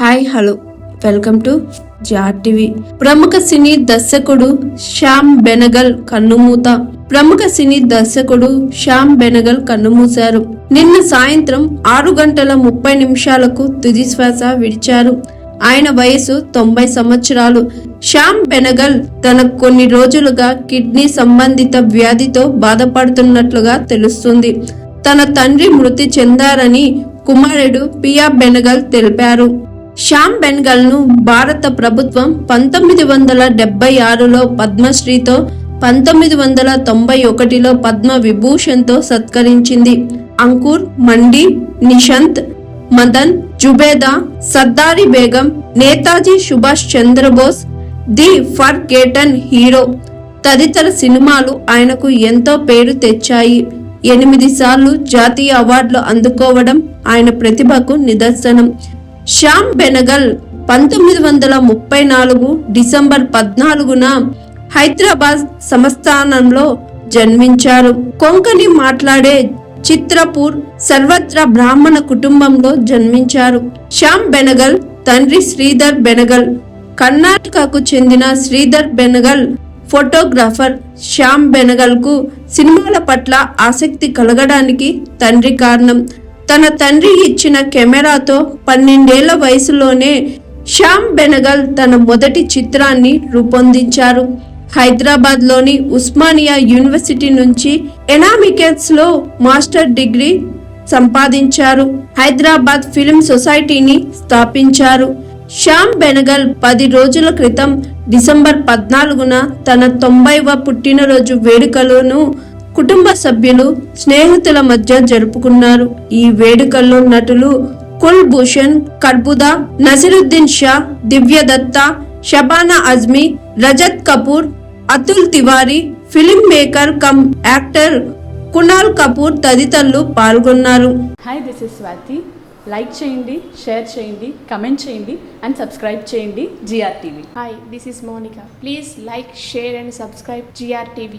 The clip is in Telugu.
Hi hello. Welcome to Jar TV. ప్రముఖ సినీ దర్శకుడు శ్యామ్ బెనగల్ కన్నుమూత. ప్రముఖ సినీ దర్శకుడు శ్యామ్ బెనగల్ కన్నుమూశారు. నిన్న సాయంత్రం ఆరు గంటల ముప్పై నిమిషాలకు తుది శ్వాస విడిచారు. ఆయన వయసు తొంభై సంవత్సరాలు. శ్యామ్ బెనగల్ తన కొన్ని రోజులుగా కిడ్నీ సంబంధిత వ్యాధితో బాధపడుతున్నట్లుగా తెలుస్తుంది. తన తండ్రి మృతి చెందారని కుమారుడు పియా బెనగల్ తెలిపారు. శ్యామ్ బెన్గల్ను భారత ప్రభుత్వం పంతొమ్మిది వందల డెబ్బై ఆరులో పద్మశ్రీతో పంతొమ్మిది వందల తొంభై ఒకటిలో పద్మ విభూషణ్తో సత్కరించింది. Ankur Mandi Nishant Madan Zubeidaa Sardari Begum Netaji Subhas Chandrabose the forgotten hero. తదితర సినిమాలు ఆయనకు ఎంతో పేరు తెచ్చాయి. ఎనిమిది సార్లు జాతీయ అవార్డులు అందుకోవడం ఆయన ప్రతిభకు నిదర్శనం. శ్యామ్ బెనగల్ పంతొమ్మిది వందల ముప్పై నాలుగు డిసెంబర్ పద్నాలుగున హైదరాబాద్ సంస్థానంలో జన్మించారు. కొంకణి మాట్లాడే చిత్రపూర్ సర్వత్ర బ్రాహ్మణ కుటుంబంలో జన్మించారు. శ్యామ్ బెనగల్ తండ్రి శ్రీధర్ బెనగల్ కర్ణాటకకు చెందిన శ్రీధర్ బెనగల్ ఫోటోగ్రాఫర్. శ్యామ్ బెనగల్కు సినిమాల పట్ల ఆసక్తి కలగడానికి తండ్రి కారణం తన తండ్రి ఇచ్చిన కెమెరాతో పన్నెండేళ్ళ వయసులోనే శ్యామ్ బెనగల్ తన మొదటి చిత్రాన్ని రూపొందించారు. హైదరాబాద్లోని ఉస్మానియా యూనివర్సిటీ నుంచి ఎనామికెట్స్లో మాస్టర్ డిగ్రీ సంపాదించారు. హైదరాబాద్ ఫిల్మ్ సొసైటీని స్థాపించారు. శ్యామ్ బెనగల్ పది రోజుల క్రితం డిసెంబర్ పద్నాలుగున తన తొంభైవ పుట్టినరోజు వేడుకలను కుటుంబ సభ్యులు స్నేహితుల మధ్య జరుపుకున్నారు ఈ వేడుకల్లో నటులు Kulbhushan Kharbanda Naseeruddin Shah Divya Dutta Shabana Azmi Rajat Kapoor Atul Tiwari film maker cum actor Kunal Kapoor తదితరులు పాల్గొన్నారు hi this is Swathi like చేయండి షేర్ చేయండి కమెంట్ చేయండి అండ్ సబ్స్క్రైబ్ చేయండి GR TV Hi, this is Monica. Please like, share, and subscribe GRTV.